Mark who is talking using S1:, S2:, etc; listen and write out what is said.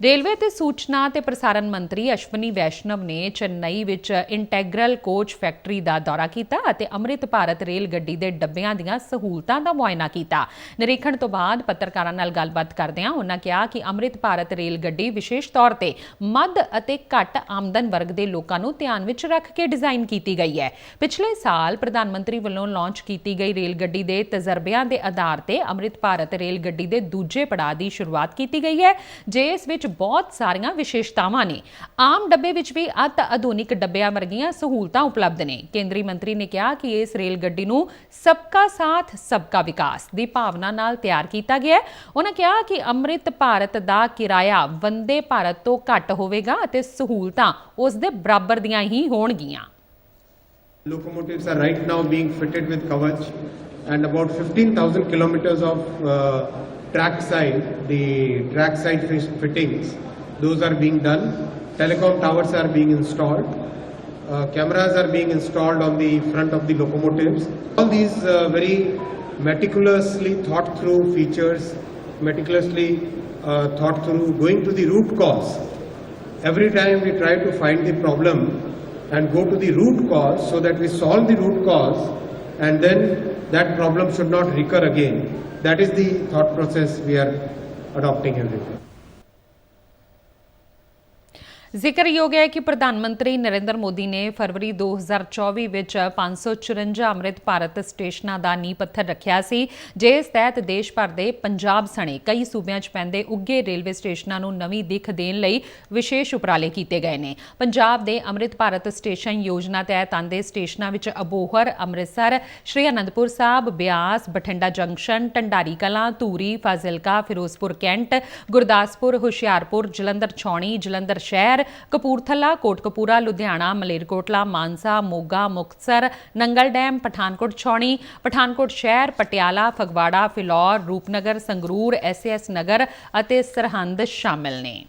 S1: Railway ਤੇ ਸੂਚਨਾ ਤੇ ਪ੍ਰਸਾਰਣ ਮੰਤਰੀ ਅਸ਼ਵਨੀ ਵੈਸ਼ਨਵ ਨੇ ਚੇਨਈ ਵਿੱਚ ਇੰਟੈਗਰਲ ਕੋਚ ਫੈਕਟਰੀ ਦਾ ਦੌਰਾ ਕੀਤਾ ਅਤੇ ਅੰਮ੍ਰਿਤ ਭਾਰਤ ਰੇਲ ਗੱਡੀ ਦੇ ਡੱਬਿਆਂ ਦੀਆਂ ਸਹੂਲਤਾਂ ਦਾ ਮੁਆਇਨਾ ਕੀਤਾ। ਨਿਰੀਖਣ ਤੋਂ ਬਾਅਦ ਪੱਤਰਕਾਰਾਂ ਨਾਲ ਗੱਲਬਾਤ ਕਰਦਿਆਂ ਉਹਨਾਂ ਕਿਹਾ ਕਿ ਅੰਮ੍ਰਿਤ ਭਾਰਤ ਰੇਲ ਗੱਡੀ ਵਿਸ਼ੇਸ਼ ਤੌਰ ਤੇ ਮੱਧ ਅਤੇ ਘੱਟ ਆਮਦਨ ਵਰਗ ਦੇ ਲੋਕਾਂ ਨੂੰ ਧਿਆਨ ਵਿੱਚ ਰੱਖ ਕੇ ਡਿਜ਼ਾਈਨ ਕੀਤੀ ਗਈ ਹੈ। ਪਿਛਲੇ ਸਾਲ ਪ੍ਰਧਾਨ ਮੰਤਰੀ ਵੱਲੋਂ ਲਾਂਚ ਕੀਤੀ ਗਈ ਰੇਲ ਗੱਡੀ ਦੇ ਤਜਰਬਿਆਂ ਦੇ ਆਧਾਰ ਤੇ ਅੰਮ੍ਰਿਤ ਭਾਰਤ ਰੇਲ ਗੱਡੀ ਦੇ ਦੂਜੇ ਪੜਾਅ ਦੀ ਸ਼ੁਰੂਆਤ ਕੀਤੀ ਗਈ ਹੈ ਜਿਸ ਵਿੱਚ ਬਹੁਤ ਸਾਰੀਆਂ ਵਿਸ਼ੇਸ਼ਤਾਵਾਂ ਨੇ। ਆਮ ਡੱਬੇ ਵਿੱਚ ਵੀ ਅਤ ਆਧੁਨਿਕ ਡੱਬਿਆਂ ਵਰਗੀਆਂ ਸਹੂਲਤਾਂ ਉਪਲਬਧ ਨੇ। ਕੇਂਦਰੀ ਮੰਤਰੀ ਨੇ ਕਿਹਾ ਕਿ ਇਸ ਰੇਲ ਗੱਡੀ ਨੂੰ ਸਬਕਾ ਸਾਥ ਸਬਕਾ ਵਿਕਾਸ ਦੀ ਭਾਵਨਾ ਨਾਲ ਤਿਆਰ ਕੀਤਾ ਗਿਆ ਹੈ। ਉਹਨਾਂ ਕਿਹਾ ਕਿ ਅੰਮ੍ਰਿਤ ਭਾਰਤ ਦਾ ਕਿਰਾਇਆ ਵੰਦੇ ਭਾਰਤ ਤੋਂ ਘੱਟ ਹੋਵੇਗਾ ਅਤੇ ਸਹੂਲਤਾਂ ਉਸ ਦੇ ਬਰਾਬਰ ਦੀਆਂ ਹੀ ਹੋਣਗੀਆਂ।
S2: Locomotives are right now being fitted with Kavach and about 15,000 kilometers of uh, track side, the track side fittings, those are being done. Telecom towers are being installed. Uh, cameras are being installed on the front of the locomotives. All these uh, very meticulously thought through features, meticulously uh, thought through, going to the root cause. Every time we try to find the problem and go to the root cause so that we solve the root cause and then that problem should not recur again. That is the thought process we are adopting everywhere.
S1: ਜ਼ਿਕਰਯੋਗ ਹੈ ਕਿ ਪ੍ਰਧਾਨ ਮੰਤਰੀ ਨਰਿੰਦਰ ਮੋਦੀ ਨੇ ਫਰਵਰੀ 2024 ਵਿੱਚ 554 ਅੰਮ੍ਰਿਤ ਭਾਰਤ ਸਟੇਸ਼ਨਾਂ ਦਾ ਨੀਂਹ ਪੱਥਰ ਰੱਖਿਆ ਸੀ, ਜਿਸ ਤਹਿਤ ਦੇਸ਼ ਭਰ ਦੇ ਪੰਜਾਬ ਸਣੇ ਕਈ ਸੂਬਿਆਂ 'ਚ ਪੈਂਦੇ ਉੱਗੇ ਰੇਲਵੇ ਸਟੇਸ਼ਨਾਂ ਨੂੰ ਨਵੀਂ ਦਿੱਖ ਦੇਣ ਲਈ ਵਿਸ਼ੇਸ਼ ਉਪਰਾਲੇ ਕੀਤੇ ਗਏ ਨੇ। ਪੰਜਾਬ ਦੇ ਅੰਮ੍ਰਿਤ ਭਾਰਤ ਸਟੇਸ਼ਨ ਯੋਜਨਾ ਤਹਿਤ ਆਂਦੇ ਸਟੇਸ਼ਨਾਂ ਵਿੱਚ ਅਬੋਹਰ, ਅੰਮ੍ਰਿਤਸਰ, ਸ਼੍ਰੀ ਅਨੰਦਪੁਰ ਸਾਹਿਬ, ਬਿਆਸ, ਬਠਿੰਡਾ ਜੰਕਸ਼ਨ ਢੰਡਾਰੀ ਕਲਾਂ, ਧੂਰੀ, ਫਾਜ਼ਿਲਕਾ, ਫਿਰੋਜ਼ਪੁਰ, ਕੈਂਟ, ਗੁਰਦਾਸਪੁਰ, ਹੁਸ਼ਿਆਰਪੁਰ, ਜਲੰਧਰ ਛਾਉਣੀ, ਜਲੰਧਰ ਸ਼ਹਿਰ ਕਪੂਰਥਲਾ, ਕੋਟਕਪੂਰਾ, ਲੁਧਿਆਣਾ, ਮਲੇਰਕੋਟਲਾ, ਮਾਨਸਾ, ਮੋਗਾ, ਮੁਕਤਸਰ, ਨੰਗਲ ਡੈਮ, ਪਠਾਨਕੋਟ ਛਾਉਣੀ, ਪਠਾਨਕੋਟ ਸ਼ਹਿਰ, ਪਟਿਆਲਾ, ਫਗਵਾੜਾ, ਫਿਲੌਰ, ਰੂਪਨਗਰ, ਸੰਗਰੂਰ, ਐਸਐਸ ਨਗਰ ਅਤੇ ਸਰਹੰਦ ਸ਼ਾਮਿਲ ਨੇ।